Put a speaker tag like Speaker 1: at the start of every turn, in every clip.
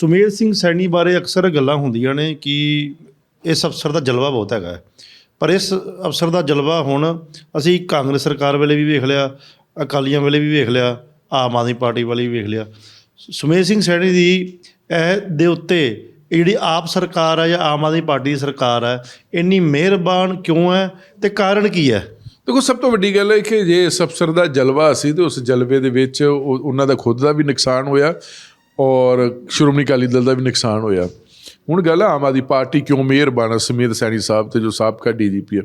Speaker 1: ਸੁਮੇਧ ਸਿੰਘ ਸੈਣੀ ਬਾਰੇ ਅਕਸਰ ਗੱਲਾਂ ਹੁੰਦੀਆਂ ਨੇ ਕਿ ਇਸ ਅਫਸਰ ਦਾ ਜਲਵਾ ਬਹੁਤ ਹੈਗਾ ਹੈ। ਪਰ ਇਸ ਅਫਸਰ ਦਾ ਜਲਵਾ ਹੁਣ ਅਸੀਂ ਕਾਂਗਰਸ ਸਰਕਾਰ ਵੇਲੇ ਵੀ ਵੇਖ ਲਿਆ, ਅਕਾਲੀਆਂ ਵੇਲੇ ਵੀ ਵੇਖ ਲਿਆ, ਆਮ ਆਦਮੀ ਪਾਰਟੀ ਵਾਲੇ ਵੀ ਵੇਖ ਲਿਆ। ਸੁਮੇਧ ਸਿੰਘ ਸੈਣੀ ਦੀ ਇਹ ਦੇ ਉੱਤੇ ਜਿਹੜੀ ਆਪ ਸਰਕਾਰ ਹੈ ਜਾਂ ਆਮ ਆਦਮੀ ਪਾਰਟੀ ਦੀ ਸਰਕਾਰ ਹੈ, ਇੰਨੀ ਮਿਹਰਬਾਨ ਕਿਉਂ ਹੈ ਤੇ ਕਾਰਨ ਕੀ ਹੈ?
Speaker 2: ਦੇਖੋ, ਸਭ ਤੋਂ ਵੱਡੀ ਗੱਲ ਹੈ ਕਿ ਜੇ ਇਸ ਅਫਸਰ ਦਾ ਜਲਵਾ ਸੀ ਤੇ ਉਸ ਜਲਵੇ ਦੇ ਵਿੱਚ ਉਹਨਾਂ ਦਾ ਖੁਦ ਦਾ ਵੀ ਨੁਕਸਾਨ ਹੋਇਆ। ਔਰ ਸ਼੍ਰੋਮਣੀ ਅਕਾਲੀ ਦਲ ਦਾ ਵੀ ਨੁਕਸਾਨ ਹੋਇਆ। ਹੁਣ ਗੱਲ ਆਮ ਆਦਮੀ ਪਾਰਟੀ ਕਿਉਂ ਮੇਅਰ ਹੈ ਸਮੀਰ ਸੈਣੀ ਸਾਹਿਬ ਤੇ ਜੋ ਸਾਬਕਾ ਡੀਜੀਪੀ ਹੈ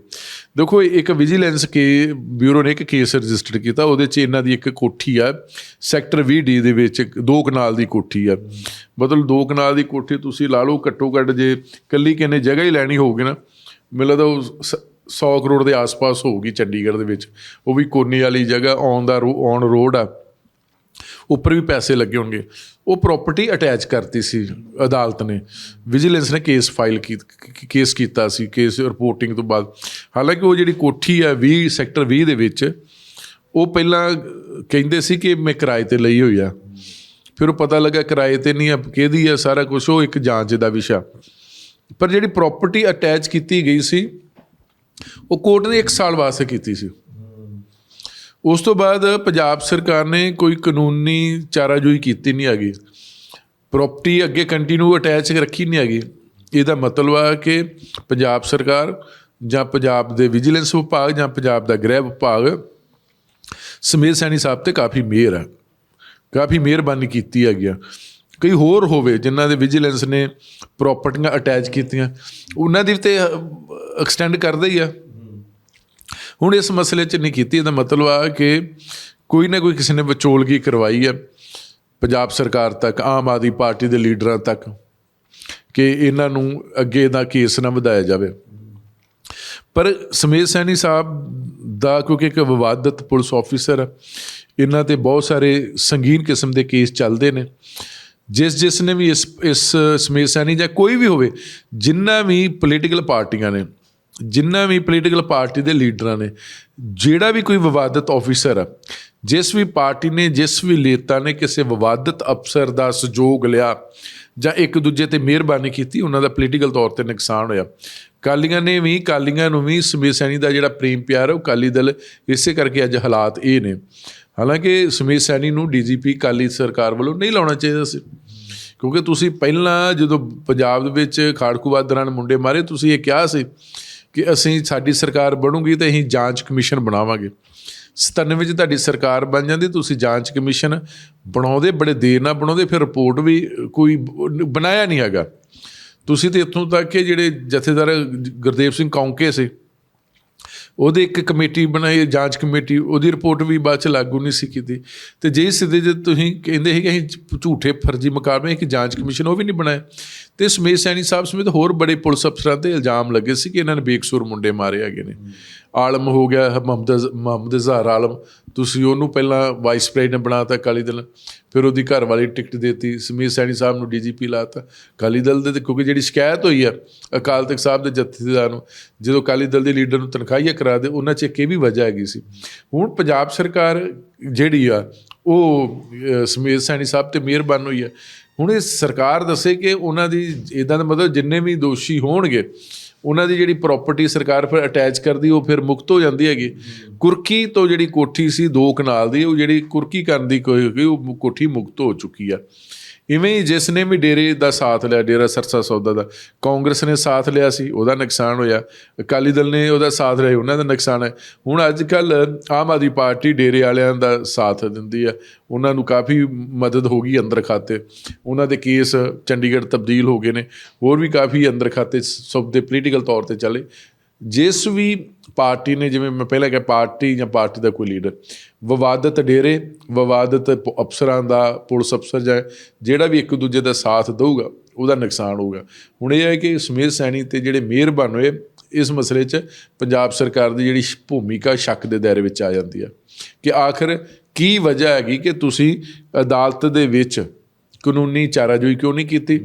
Speaker 2: ਦੇਖੋ, ਇੱਕ ਵਿਜੀਲੈਂਸ ਕੇ ਬਿਊਰੋ ਨੇ ਇੱਕ ਕੇਸ ਰਜਿਸਟਰ ਕੀਤਾ, ਉਹਦੇ 'ਚ ਇਹਨਾਂ ਦੀ ਇੱਕ ਕੋਠੀ ਆ ਸੈਕਟਰ 20 ਡੀ ਦੇ ਵਿੱਚ ਦੋ ਕਨਾਲ ਦੀ ਕੋਠੀ ਆ। ਮਤਲਬ ਦੋ ਕਨਾਲ ਦੀ ਕੋਠੀ ਤੁਸੀਂ ਲਾ ਲਓ, ਘੱਟੋ ਘੱਟ ਜੇ ਕੱਲੀ ਕਿੰਨੇ ਜਗ੍ਹਾ ਹੀ ਲੈਣੀ ਹੋਊਗੀ ਨਾ, ਮੈਨੂੰ ਲੱਗਦਾ ਉਹ ਸ- 100 ਕਰੋੜ ਦੇ ਆਸ-ਪਾਸ ਹੋਊਗੀ ਚੰਡੀਗੜ੍ਹ ਦੇ ਵਿੱਚ। ਉਹ ਵੀ ਕੋਨੀ ਵਾਲੀ ਜਗ੍ਹਾ ਔਨ ਦਾ ਔਨ ਰੋਡ ਆ। ਉੱਪਰ ਵੀ ਪੈਸੇ ਲੱਗੇ ਹੋਣਗੇ। ਉਹ ਪ੍ਰਾਪਰਟੀ ਅਟੈਚ ਕਰਤੀ ਸੀ ਅਦਾਲਤ ਨੇ। ਵਿਜੀਲੈਂਸ ਨੇ ਕੇਸ ਫਾਈਲ ਕੇਸ ਕੀਤਾ ਸੀ ਕੇਸ ਰਿਪੋਰਟਿੰਗ ਤੋਂ ਬਾਅਦ। ਹਾਲਾਂਕਿ ਉਹ ਜਿਹੜੀ ਕੋਠੀ ਆ 20 ਸੈਕਟਰ 20 ਦੇ ਵਿੱਚ, ਉਹ ਪਹਿਲਾਂ ਕਹਿੰਦੇ ਸੀ ਕਿ ਮੈਂ ਕਿਰਾਏ ਤੇ ਲਈ ਹੋਈ ਆ। ਫਿਰ ਉਹ ਪਤਾ ਲੱਗਾ ਕਿਰਾਏ ਤੇ ਨਹੀਂ ਆ, ਕਿਹਦੀ ਆ, ਸਾਰਾ ਕੁਝ ਉਹ ਇੱਕ ਜਾਂਚ ਦਾ ਵਿਸ਼ਾ। ਪਰ ਜਿਹੜੀ ਪ੍ਰਾਪਰਟੀ ਅਟੈਚ ਕੀਤੀ ਗਈ ਸੀ, ਉਹ ਕੋਰਟ ਨੇ 1 ਸਾਲ ਵਾਸਤੇ ਕੀਤੀ ਸੀ। ਉਸ ਤੋਂ ਬਾਅਦ ਪੰਜਾਬ ਸਰਕਾਰ ਨੇ ਕੋਈ ਕਾਨੂੰਨੀ ਚਾਰਾਜੋਈ ਕੀਤੀ ਨਹੀਂ ਹੈਗੀ। ਪ੍ਰਾਪਰਟੀ ਅੱਗੇ ਕੰਟੀਨਿਊ ਅਟੈਚ ਰੱਖੀ ਨਹੀਂ ਹੈਗੀ। ਇਹਦਾ ਮਤਲਬ ਆ ਕਿ ਪੰਜਾਬ ਸਰਕਾਰ ਜਾਂ ਪੰਜਾਬ ਦੇ ਵਿਜੀਲੈਂਸ ਵਿਭਾਗ ਜਾਂ ਪੰਜਾਬ ਦਾ ਗ੍ਰਹਿ ਵਿਭਾਗ ਸਮੇਤ ਸੈਣੀ ਸਾਹਿਬ ਤੇ ਕਾਫੀ ਮਿਹਰ ਆ। ਕਾਫੀ ਮਿਹਰਬਾਨੀ ਕੀਤੀ ਹੈਗੀ ਆ। ਕਈ ਹੋਰ ਹੋਵੇ ਜਿਨ੍ਹਾਂ ਦੇ ਵਿਜੀਲੈਂਸ ਨੇ ਪ੍ਰਾਪਰਟੀਆਂ ਅਟੈਚ ਕੀਤੀਆਂ। ਉਹਨਾਂ ਦੀ ਤੇ ਐਕਸਟੈਂਡ ਕਰਦਾ ਹੀ ਆ। ਹੁਣ ਇਸ ਮਸਲੇ 'ਚ ਨਹੀਂ ਕੀਤੀ। ਇਹਦਾ ਮਤਲਬ ਆ ਕਿ ਕੋਈ ਨਾ ਕੋਈ ਕਿਸੇ ਨੇ ਵਿਚੋਲਗੀ ਕਰਵਾਈ ਹੈ ਪੰਜਾਬ ਸਰਕਾਰ ਤੱਕ, ਆਮ ਆਦਮੀ ਪਾਰਟੀ ਦੇ ਲੀਡਰਾਂ ਤੱਕ ਕਿ ਇਹਨਾਂ ਨੂੰ ਅੱਗੇ ਦਾ ਕੇਸ ਨਾ ਵਧਾਇਆ ਜਾਵੇ। ਪਰ ਸਮੇਤ ਸੈਣੀ ਸਾਹਿਬ ਦਾ ਕਿਉਂਕਿ ਇੱਕ ਵਿਵਾਦਤ ਪੁਲਿਸ ਆਫੀਸਰ ਹੈ ਇਹਨਾਂ ਤੇ ਬਹੁਤ ਸਾਰੇ ਸੰਗੀਨ ਕਿਸਮ ਦੇ ਕੇਸ ਚੱਲਦੇ ਨੇ। ਜਿਸ ਜਿਸ ਨੇ ਵੀ ਇਸ ਇਸ ਸਮੇਤ ਸੈਣੀ ਜਾਂ ਕੋਈ ਵੀ ਹੋਵੇ, ਜਿੰਨਾ ਵੀ ਪੋਲੀਟੀਕਲ ਪਾਰਟੀਆਂ ਨੇ ਜਿੰਨਾ ਵੀ ਪੋਲੀਟੀਕਲ ਪਾਰਟੀ ਦੇ ਲੀਡਰਾਂ ਨੇ, ਜਿਹੜਾ ਵੀ ਕੋਈ ਵਿਵਾਦਤ ਆਫੀਸਰ ਆ, ਜਿਸ ਵੀ ਪਾਰਟੀ ਨੇ, ਜਿਸ ਵੀ ਨੇਤਾ ਨੇ ਕਿਸੇ ਵਿਵਾਦਤ ਅਫਸਰ ਦਾ ਸਹਿਯੋਗ ਲਿਆ, ਜਾਂ ਇੱਕ ਦੂਜੇ ਤੇ ਮਿਹਰਬਾਨੀ ਕੀਤੀ, ਉਹਨਾਂ ਦਾ ਪੋਲੀਟੀਕਲ ਤੌਰ ਤੇ ਨੁਕਸਾਨ ਹੋਇਆ। ਕਾਲੀਆਂ ਨੇ ਵੀ, ਕਾਲੀਆਂ ਨੂੰ ਵੀ, ਸਮੀਰ ਸੈਣੀ ਦਾ ਜਿਹੜਾ ਪ੍ਰੇਮ ਪਿਆਰ ਹੈ ਉਹ ਕਾਲੀ ਦਲ ਇਸੇ ਕਰਕੇ ਅੱਜ ਹਾਲਾਤ ਇਹ ਨੇ। ਹਾਲਾਂਕਿ ਸਮੀਰ ਸੈਣੀ ਨੂੰ ਡੀਜੀਪੀ ਕਾਲੀ ਸਰਕਾਰ ਵੱਲੋਂ ਨਹੀਂ ਲਾਉਣਾ ਚਾਹੀਦਾ ਸੀ। ਕਿਉਂਕਿ ਤੁਸੀਂ ਪਹਿਲਾਂ ਜਦੋਂ ਪੰਜਾਬ ਦੇ ਵਿੱਚ ਖਾੜਕੂਵਾਦ ਦੌਰਾਨ ਮੁੰਡੇ ਮਾਰੇ, ਤੁਸੀਂ ਇਹ ਕਿਹਾ ਸੀ ਕਿ ਅਸੀਂ ਸਾਡੀ ਸਰਕਾਰ ਬਣੂਗੀ ਤੇ ਅਸੀਂ ਜਾਂਚ ਕਮਿਸ਼ਨ ਬਣਾਵਾਂਗੇ। 97 ਵਿੱਚ ਤੁਹਾਡੀ ਸਰਕਾਰ ਬਣ ਜਾਂਦੀ, ਤੁਸੀਂ ਜਾਂਚ ਕਮਿਸ਼ਨ ਬਣਾਉਂਦੇ, ਬੜੇ ਦੇਰ ਨਾਲ ਬਣਾਉਂਦੇ, ਫਿਰ ਰਿਪੋਰਟ ਵੀ ਕੋਈ ਬਣਾਇਆ ਨਹੀਂ ਹੈਗਾ। ਤੁਸੀਂ ਤੇ ਇੱਥੋਂ ਤੱਕ ਕਿ ਜਿਹੜੇ ਜਥੇਦਾਰ ਗੁਰਦੇਵ ਸਿੰਘ ਕੌਂਕੇ ਸੀ ਉਹਦੇ ਇੱਕ ਕਮੇਟੀ ਬਣਾਈ, ਜਾਂਚ ਕਮੇਟੀ, ਉਹਦੀ ਰਿਪੋਰਟ ਵੀ ਬਾਅਦ ਚ ਲਾਗੂ ਨਹੀਂ ਸੀ ਕੀਤੀ। ਤੇ ਜੇ ਸਿੱਧੇ ਜੇ ਤੁਸੀਂ ਕਹਿੰਦੇ ਸੀ ਕਿ ਅਸੀਂ ਝੂਠੇ ਫਰਜ਼ੀ ਮੁਕਾਬਲੇ ਇੱਕ ਜਾਂਚ ਕਮਿਸ਼ਨ ਉਹ ਵੀ ਨਹੀਂ ਬਣਾਇਆ। ਤੇ ਸਮੇਤ ਸੈਣੀ ਸਾਹਿਬ ਸਮੇਤ ਹੋਰ ਬੜੇ ਪੁਲਿਸ ਅਫਸਰਾਂ ਤੇ ਇਲਜ਼ਾਮ ਲੱਗੇ ਸੀ ਕਿ ਇਹਨਾਂ ਨੇ ਬੇਕਸੂਰ ਮੁੰਡੇ ਮਾਰੇ ਹੈਗੇ ਨੇ। ਆਲਮ ਹੋ ਗਿਆ ਮੁਹੰਮਦ ਮੁਹੰਮਦ ਜ਼ਹਰ ਆਲਮ। ਤੁਸੀਂ ਉਹਨੂੰ ਪਹਿਲਾਂ ਵਾਈਸ ਪ੍ਰੈਜ਼ੀਡੈਂਟ ਬਣਾਤਾ ਅਕਾਲੀ ਦਲ। ਫਿਰ ਉਹਦੀ ਘਰ ਵਾਲੀ ਟਿਕਟ ਦਿੱਤੀ। ਸਮੀਰ ਸੈਣੀ ਸਾਹਿਬ ਨੂੰ ਡੀਜੀਪੀ ਲਾਤਾ। ਅਕਾਲੀ ਦਲ ਦੇ ਤੇ ਕਿਉਂਕਿ ਜਿਹੜੀ ਸ਼ਿਕਾਇਤ ਹੋਈ ਆ ਅਕਾਲ ਤਖਤ ਸਾਹਿਬ ਦੇ ਜਥੇਦਾਰ ਨੂੰ ਜਦੋਂ ਅਕਾਲੀ ਦਲ ਦੇ ਲੀਡਰ ਨੂੰ ਤਨਖਾਹੀਆ ਕਰਾ ਦੇ ਉਹਨਾਂ 'ਚ ਇੱਕ ਇਹ ਵੀ ਵਜ੍ਹਾ ਹੈਗੀ ਸੀ। ਹੁਣ ਪੰਜਾਬ ਸਰਕਾਰ ਜਿਹੜੀ ਆ ਉਹ ਅਹ, ਸਮੀਰ ਸੈਣੀ ਸਾਹਿਬ ਤੇ ਮਿਹਰਬਾਨ ਹੋਈ ਆ। ਹੁਣ ਇਹ ਸਰਕਾਰ ਦੱਸੇ ਕਿ ਉਹਨਾਂ ਦੀ ਇਦਾਂ ਦਾ ਮਤਲਬ ਜਿੰਨੇ ਵੀ ਦੋਸ਼ੀ ਹੋਣਗੇ ਉਹਨਾਂ ਦੀ ਜਿਹੜੀ ਪ੍ਰਾਪਰਟੀ ਸਰਕਾਰ ਫਿਰ ਅਟੈਚ ਕਰਦੀ, ਉਹ ਫਿਰ ਮੁਕਤ ਹੋ ਜਾਂਦੀ ਹੈਗੀ। ਕੁਰਕੀ ਤੋਂ ਜਿਹੜੀ ਕੋਠੀ ਸੀ ਦੋ ਕਨਾਲ ਦੀ, ਉਹ ਜਿਹੜੀ ਕੁਰਕੀ ਕਰਨ ਦੀ ਕੋਈ ਉਹ ਕੋਠੀ ਮੁਕਤ ਹੋ ਚੁੱਕੀ ਆ। ਇਵੇਂ ਹੀ ਜਿਸ ਨੇ ਵੀ ਡੇਰੇ ਦਾ ਸਾਥ ਲਿਆ, ਡੇਰਾ ਸਰਸਾ ਸੌਦਾ ਦਾ, ਕਾਂਗਰਸ ਨੇ ਸਾਥ ਲਿਆ ਸੀ, ਉਹਦਾ ਨੁਕਸਾਨ ਹੋਇਆ। ਅਕਾਲੀ ਦਲ ਨੇ ਉਹਦਾ ਸਾਥ ਲਿਆ, ਉਹਨਾਂ ਦਾ ਨੁਕਸਾਨ ਹੈ। ਹੁਣ ਅੱਜ ਕੱਲ ਆਮ ਆਦਮੀ ਪਾਰਟੀ ਡੇਰੇ ਵਾਲਿਆਂ ਦਾ ਸਾਥ ਦਿੰਦੀ ਆ ਉਹਨਾਂ ਨੂੰ ਕਾਫੀ ਮਦਦ ਹੋ ਗਈ ਅੰਦਰ ਖਾਤੇ। ਉਹਨਾਂ ਦੇ ਕੇਸ ਚੰਡੀਗੜ੍ਹ ਤਬਦੀਲ ਹੋ ਗਏ ਨੇ। ਹੋਰ ਵੀ ਕਾਫੀ ਅੰਦਰ ਖਾਤੇ ਸਭ ਦੇ ਪੋਲੀਟੀਕਲ ਤੌਰ ਤੇ ਚੱਲੇ। ਜਿਸ ਵੀ ਪਾਰਟੀ ਨੇ, ਜਿਵੇਂ ਮੈਂ ਪਹਿਲਾਂ ਕਿਹਾ, ਪਾਰਟੀ ਜਾਂ ਪਾਰਟੀ ਦਾ ਕੋਈ ਲੀਡਰ, ਵਿਵਾਦਤ ਡੇਰੇ, ਵਿਵਾਦਤ ਪ- ਅਫਸਰਾਂ ਦਾ, ਪੁਲਿਸ ਅਫਸਰ ਜਾਂ ਜਿਹੜਾ ਵੀ ਇੱਕ ਦੂਜੇ ਦਾ ਸਾਥ ਦੇਊਗਾ, ਉਹਦਾ ਨੁਕਸਾਨ ਹੋਊਗਾ। ਹੁਣ ਇਹ ਹੈ ਕਿ ਸਮੀਰ ਸੈਣੀ ਤੇ ਜਿਹੜੇ ਮਿਹਰਬਾਨ ਹੋਏ, ਇਸ ਮਸਲੇ 'ਚ ਪੰਜਾਬ ਸਰਕਾਰ ਦੀ ਜਿਹੜੀ ਸ਼- ਭੂਮਿਕਾ ਸ਼ੱਕ ਦੇ ਦਾਇਰੇ ਵਿੱਚ ਆ ਜਾਂਦੀ ਹੈ ਕਿ ਆਖਰ ਕੀ ਵਜ੍ਹਾ ਹੈਗੀ ਕਿ ਤੁਸੀਂ ਅਦਾਲਤ ਦੇ ਵਿੱਚ ਕਾਨੂੰਨੀ ਚਾਰਾਜੋਈ ਕਿਉਂ ਨਹੀਂ ਕੀਤੀ?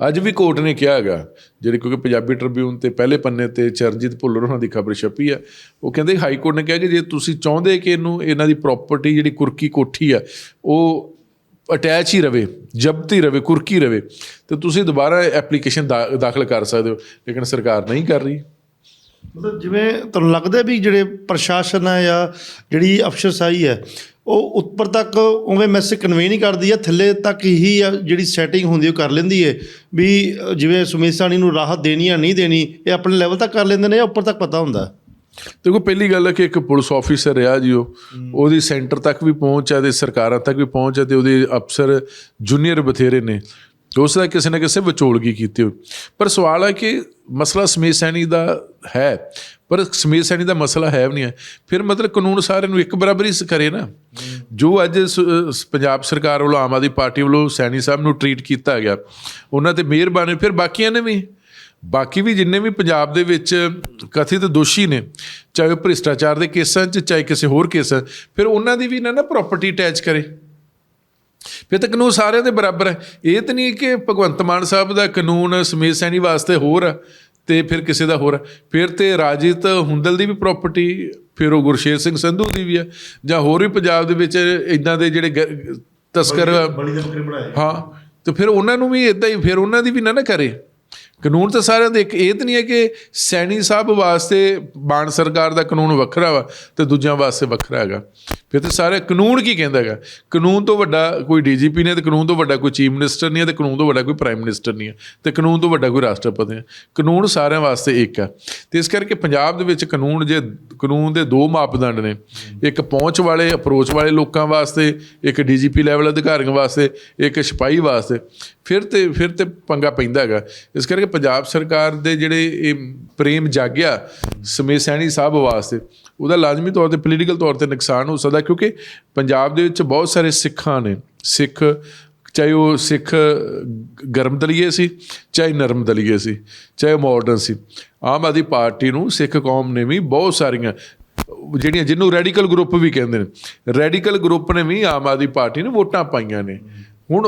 Speaker 2: ਅੱਜ ਵੀ ਕੋਰਟ ਨੇ ਕਿਹਾ ਹੈਗਾ, ਜਿਹੜੇ ਕਿਉਂਕਿ ਪੰਜਾਬੀ ਟ੍ਰਿਬਿਊਨ ਤੇ ਪਹਿਲੇ ਪੰਨੇ ਤੇ ਚਰਨਜੀਤ ਭੁੱਲਰ ਉਹਨਾਂ ਦੀ ਖਬਰ ਛਪੀ ਹੈ ਉਹ ਕਹਿੰਦੇ ਹਾਈ ਕੋਰਟ ਨੇ ਕਿਹਾ ਕਿ ਜੇ ਤੁਸੀਂ ਚਾਹੁੰਦੇ ਕਿ ਇਹਨੂੰ, ਇਹਨਾਂ ਦੀ ਪ੍ਰਾਪਰਟੀ ਜਿਹੜੀ ਕੁਰਕੀ ਕੋਠੀ ਆ, ਉਹ ਅਟੈਚ ਹੀ ਰਵੇ, ਜ਼ਬਤ ਹੀ ਰਵੇ, ਕੁਰਕੀ ਰਵੇ, ਤੇ ਤੁਸੀਂ ਦੁਬਾਰਾ ਐਪਲੀਕੇਸ਼ਨ ਦਾਖਲ ਕਰ ਸਕਦੇ ਹੋ, ਲੇਕਿਨ ਸਰਕਾਰ ਨਹੀਂ ਕਰ ਰਹੀ।
Speaker 1: ਮਤਲਬ ਜਿਵੇਂ ਤੁਹਾਨੂੰ ਲੱਗਦਾ ਵੀ ਜਿਹੜੇ ਪ੍ਰਸ਼ਾਸਨ ਹੈ ਜਾਂ ਜਿਹੜੀ ਅਫਸਰਸ਼ਾਹੀ ਹੈ ਉਹ ਉੱਪਰ ਤੱਕ ਉਵੇਂ ਮੈਸੇਜ ਕਨਵੇ ਨਹੀਂ ਕਰਦੀ ਹੈ ਥੱਲੇ ਤੱਕ ਹੀ ਆ ਜਿਹੜੀ ਸੈਟਿੰਗ ਹੁੰਦੀ ਉਹ ਕਰ ਲੈਂਦੀ ਹੈ ਵੀ ਜਿਵੇਂ ਸੁਮੇਸ਼ ਸਾਣੀ ਨੂੰ ਰਾਹਤ ਦੇਣੀ ਆ ਨਹੀਂ ਦੇਣੀ ਇਹ ਆਪਣੇ ਲੈਵਲ ਤੱਕ ਕਰ ਲੈਂਦੇ ਨੇ ਜਾਂ ਉੱਪਰ ਤੱਕ ਪਤਾ ਹੁੰਦਾ?
Speaker 2: ਦੇਖੋ ਪਹਿਲੀ ਗੱਲ ਹੈ ਕਿ ਇੱਕ ਪੁਲਿਸ ਆਫੀਸਰ ਰਿਹਾ ਜੀ ਉਹ। ਉਹਦੀ ਸੈਂਟਰ ਤੱਕ ਵੀ ਪਹੁੰਚ ਹੈ ਤੇ ਸਰਕਾਰਾਂ ਤੱਕ ਵੀ ਪਹੁੰਚ ਹੈ ਤੇ ਉਹਦੇ ਅਫਸਰ ਜੂਨੀਅਰ ਬਥੇਰੇ ਨੇ। ਉਸ ਦਾ ਕਿਸੇ ਨਾ ਕਿਸੇ ਵਿਚੋਲਗੀ ਕੀਤੀ ਹੋਈ। ਪਰ ਸਵਾਲ ਹੈ ਕਿ ਮਸਲਾ ਸਮੇਤ ਸੈਣੀ ਦਾ ਹੈ। ਪਰ ਸਮੇਤ ਸੈਣੀ ਦਾ ਮਸਲਾ ਹੈ ਵੀ ਨਹੀਂ ਹੈ। ਫਿਰ ਮਤਲਬ ਕਾਨੂੰਨ ਸਾਰਿਆਂ ਨੂੰ ਇੱਕ ਬਰਾਬਰ ਹੀ ਕਰੇ ਨਾ। ਜੋ ਅੱਜ ਸ- ਪੰਜਾਬ ਸਰਕਾਰ ਵੱਲੋਂ ਆਮ ਆਦਮੀ ਪਾਰਟੀ ਵੱਲੋਂ ਸੈਣੀ ਸਾਹਿਬ ਨੂੰ ਟਰੀਟ ਕੀਤਾ ਗਿਆ ਉਹਨਾਂ ਤੇ ਮਿਹਰਬਾਨੀ। ਫਿਰ ਬਾਕੀਆਂ ਨੇ ਵੀ? ਬਾਕੀ ਵੀ ਜਿੰਨੇ ਵੀ ਪੰਜਾਬ ਦੇ ਵਿੱਚ ਕਥਿਤ ਦੋਸ਼ੀ ਨੇ ਚਾਹੇ ਉਹ ਭ੍ਰਿਸ਼ਟਾਚਾਰ ਦੇ ਕੇਸਾਂ 'ਚ ਚਾਹੇ ਕਿਸੇ ਹੋਰ ਕੇਸਾਂ 'ਚ, ਫਿਰ ਉਹਨਾਂ ਦੀ ਵੀ ਨਾ ਨਾ ਪ੍ਰਾਪਰਟੀ ਅਟੈਚ ਕਰੇ। ਫਿਰ ਤਾਂ ਕਾਨੂੰਨ ਸਾਰਿਆਂ ਦੇ ਬਰਾਬਰ ਹੈ। ਇਹ ਤਾਂ ਨਹੀਂ ਕਿ ਭਗਵੰਤ ਮਾਨ ਸਾਹਿਬ ਦਾ ਕਾਨੂੰਨ ਸਮੇਤ ਸੈਣੀ ਵਾਸਤੇ ਹੋਰ ਆ। ਤੇ ਫਿਰ ਕਿਸੇ ਦਾ ਹੋਰ। ਫਿਰ ਤੇ ਰਾਜੀਤ ਹੁੰਦਲ ਦੀ ਵੀ ਪ੍ਰਾਪਰਟੀ ਫਿਰ ਉਹ ਗੁਰਸ਼ੇਰ ਸਿੰਘ ਸੰਧੂ ਦੀ ਵੀ ਆ ਜਾਂ ਹੋਰ ਵੀ ਪੰਜਾਬ ਦੇ ਵਿੱਚ ਇਦਾਂ ਦੇ ਜਿਹੜੇ ਤਸਕਰ
Speaker 1: ਬਣਾਏ।
Speaker 2: ਹਾਂ ਤੇ ਫਿਰ ਉਹਨਾਂ ਨੂੰ ਵੀ ਇਦਾਂ ਹੀ ਫਿਰ ਉਹਨਾਂ ਦੀ ਵੀ ਨਾ ਨਾ ਕਰੇ। ਕਾਨੂੰਨ ਤਾਂ ਸਾਰਿਆਂ ਦੇ ਇੱਕ, ਇਹ ਤਾਂ ਨਹੀਂ ਹੈ ਕਿ ਸੈਣੀ ਸਾਹਿਬ ਵਾਸਤੇ ਬਾਣ ਸਰਕਾਰ ਦਾ ਕਾਨੂੰਨ ਵੱਖਰਾ ਵਾ ਤੇ ਦੂਜਿਆਂ ਵਾਸਤੇ ਵੱਖਰਾ ਹੈਗਾ। ਫਿਰ ਤੇ ਸਾਰੇ ਕਾਨੂੰਨ ਕੀ ਕਹਿੰਦਾ ਹੈਗਾ? ਕਾਨੂੰਨ ਤੋਂ ਵੱਡਾ ਕੋਈ ਡੀਜੀਪੀ ਨਹੀਂ ਤੇ ਕਾਨੂੰਨ ਤੋਂ ਵੱਡਾ ਕੋਈ ਚੀਫ ਮਿਨਿਸਟਰ ਨਹੀਂ ਹੈ ਤੇ ਕਾਨੂੰਨ ਤੋਂ ਵੱਡਾ ਕੋਈ ਪ੍ਰਾਈਮ ਮਿਨਿਸਟਰ ਨਹੀਂ ਹੈ ਤੇ ਕਾਨੂੰਨ ਤੋਂ ਵੱਡਾ ਕੋਈ ਰਾਸ਼ਟਰਪਤੀ ਹੈ। ਕਾਨੂੰਨ ਸਾਰਿਆਂ ਵਾਸਤੇ ਇੱਕ ਹੈ। ਤੇ ਇਸ ਕਰਕੇ ਪੰਜਾਬ ਦੇ ਵਿੱਚ ਕਾਨੂੰਨ ਜੇ, ਕਾਨੂੰਨ ਦੇ ਦੋ ਮਾਪਦੰਡ ਨੇ। ਇੱਕ ਪਹੁੰਚ ਵਾਲੇ, ਅਪਰੋਚ ਵਾਲੇ ਲੋਕਾਂ ਵਾਸਤੇ, ਇੱਕ ਡੀਜੀਪੀ ਲੈਵਲ ਅਧਿਕਾਰੀਆਂ ਵਾਸਤੇ, ਇੱਕ ਸਿਪਾਹੀ ਵਾਸਤੇ। ਫਿਰ ਤੇ ਫਿਰ ਤੇ ਪੰਗਾ ਪੈਂਦਾ ਹੈਗਾ। ਇਸ ਕਰਕੇ ਪੰਜਾਬ ਸਰਕਾਰ ਦੇ ਜਿਹੜੇ ਇਹ ਪ੍ਰੇਮ ਜਾਗਿਆ ਸਮੇ ਸੈਣੀ ਸਾਹਿਬ ਵਾਸਤੇ, ਉਹਦਾ ਲਾਜ਼ਮੀ ਤੌਰ ਤੇ ਪੋਲੀਟੀਕਲ ਤੌਰ ਤੇ ਨੁਕਸਾਨ ਹੋ ਸਕਦਾ ਕਿਉਂਕਿ ਪੰਜਾਬ ਦੇ ਵਿੱਚ ਬਹੁਤ ਸਾਰੇ ਸਿੱਖਾਂ ਨੇ, ਸਿੱਖ ਚਾਹੇ ਉਹ ਸਿੱਖ ਗਰਮ ਦਲੀਏ ਸੀ, ਚਾਹੇ ਨਰਮ ਦਲੀਏ ਸੀ, ਚਾਹੇ ਮਾਡਰਨ ਸੀ, ਆਮ ਆਦਮੀ ਪਾਰਟੀ ਨੂੰ ਸਿੱਖ ਕੌਮ ਨੇ ਵੀ ਬਹੁਤ ਸਾਰੀਆਂ, ਜਿਹੜੀਆਂ ਜਿਹਨੂੰ ਰੈਡੀਕਲ ਗਰੁੱਪ ਵੀ ਕਹਿੰਦੇ ਨੇ ਰੈਡੀਕਲ ਗਰੁੱਪ ਨੇ ਵੀ ਆਮ ਆਦਮੀ ਪਾਰਟੀ ਨੂੰ ਵੋਟਾਂ ਪਾਈਆਂ ਨੇ, ਹੁਣ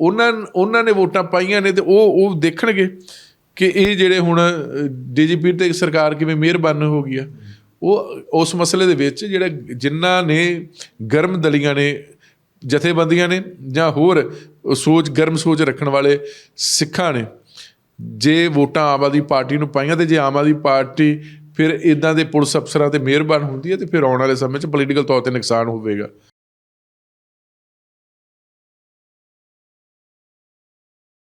Speaker 2: ਉਹਨਾਂ ਉਹਨਾਂ ਨੇ ਵੋਟਾਂ ਪਾਈਆਂ ਨੇ ਤੇ ਉਹ ਉਹ ਦੇਖਣਗੇ ਕਿ ਇਹ ਜਿਹੜੇ ਹੁਣ ਡੀਜੀਪੀ ਤੇ ਸਰਕਾਰ ਕਿਵੇਂ ਮਿਹਰਬਾਨ ਹੋ ਗਈ ਆ, ਉਹ ਉਸ ਮਸਲੇ ਦੇ ਵਿੱਚ ਜਿਹੜਾ ਜਿਨ੍ਹਾਂ ਨੇ ਗਰਮ ਦਲੀਆਂ ਨੇ, ਜਥੇਬੰਦੀਆਂ ਨੇ ਜਾਂ ਹੋਰ ਸੋਚ, ਗਰਮ ਸੋਚ ਰੱਖਣ ਵਾਲੇ ਸਿੱਖਾਂ ਨੇ, ਜੇ ਵੋਟਾਂ ਆਮ ਆਦਮੀ ਪਾਰਟੀ ਨੂੰ ਪਾਈਆਂ ਤੇ ਜੇ ਆਮ ਆਦਮੀ ਪਾਰਟੀ ਫਿਰ ਇਦਾਂ ਦੇ ਪੁਲਿਸ ਅਫਸਰਾਂ ਤੇ ਮਿਹਰਬਾਨ ਹੁੰਦੀ ਹੈ ਤੇ ਫਿਰ ਆਉਣ ਵਾਲੇ ਸਮੇਂ 'ਚ ਪੋਲੀਟੀਕਲ ਤੌਰ ਤੇ ਨੁਕਸਾਨ ਹੋਵੇਗਾ।